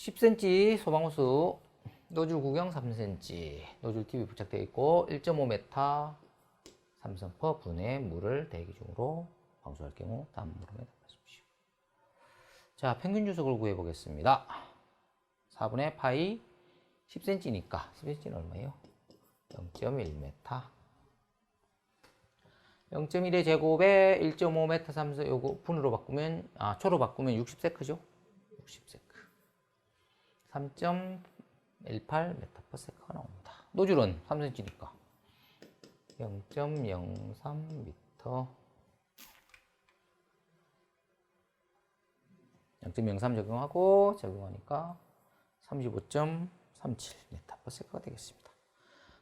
10cm 소방호수 노즐 구경 3cm 노즐 TV 부착되어 있고 1.5m 삼성퍼 분의 물을 대기 중으로 방수할 경우 다음 물음에 답하십시오. 자 평균 주석을 구해 보겠습니다. 4분의 파이 10cm니까 10cm는 얼마예요? 0.1m 0.1의 제곱에 1.5m 삼성 요거 분으로 바꾸면 아 초로 바꾸면 60세크죠? 60세크 3.18m/s가 나옵니다. 노즐은 3cm니까. 0.03m 0.03 적용하고 적용하니까 35.37m/s가 되겠습니다.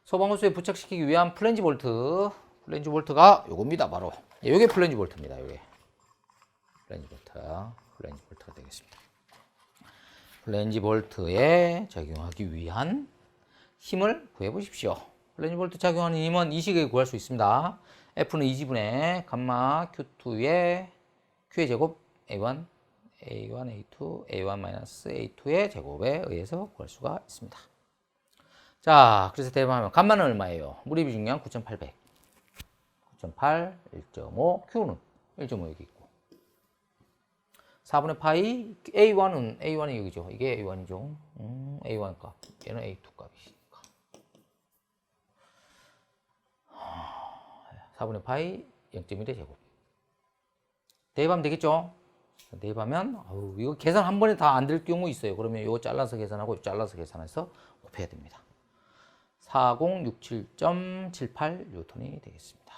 소방호수에 부착시키기 위한 플랜지 볼트. 플랜지 볼트가 요겁니다 바로. 예, 요게 플랜지 볼트입니다 요게. 플랜지 볼트. 플랜지 볼트가 되겠습니다 플랜지 볼트에 적용하기 위한 힘을 구해 보십시오 플랜지 볼트 작용하는 힘은 이 식에 구할 수 있습니다 F는 2지분의 감마 Q2의 Q의 제곱 A1 A1 A2 A1 A2의 제곱에 의해서 구할 수가 있습니다 자, 그래서 대입하면 간만은 얼마예요? 무리비 중량 9,800. 9.8, 1.5, Q는 1.5 여기 있고. 4분의 파이, A1은, A1이 여기죠. 이게 A1이죠. 음, A1 값. 얘는 A2 값이니까. 4분의 파이, 0.1의 제곱. 대입하면 되겠죠? 대입하면, 아우, 이거 계산 한 번에 다 안 될 경우 있어요. 그러면 이거 잘라서 계산하고 잘라서 계산해서 곱해야 됩니다. 4067.78 뉴턴이 되겠습니다.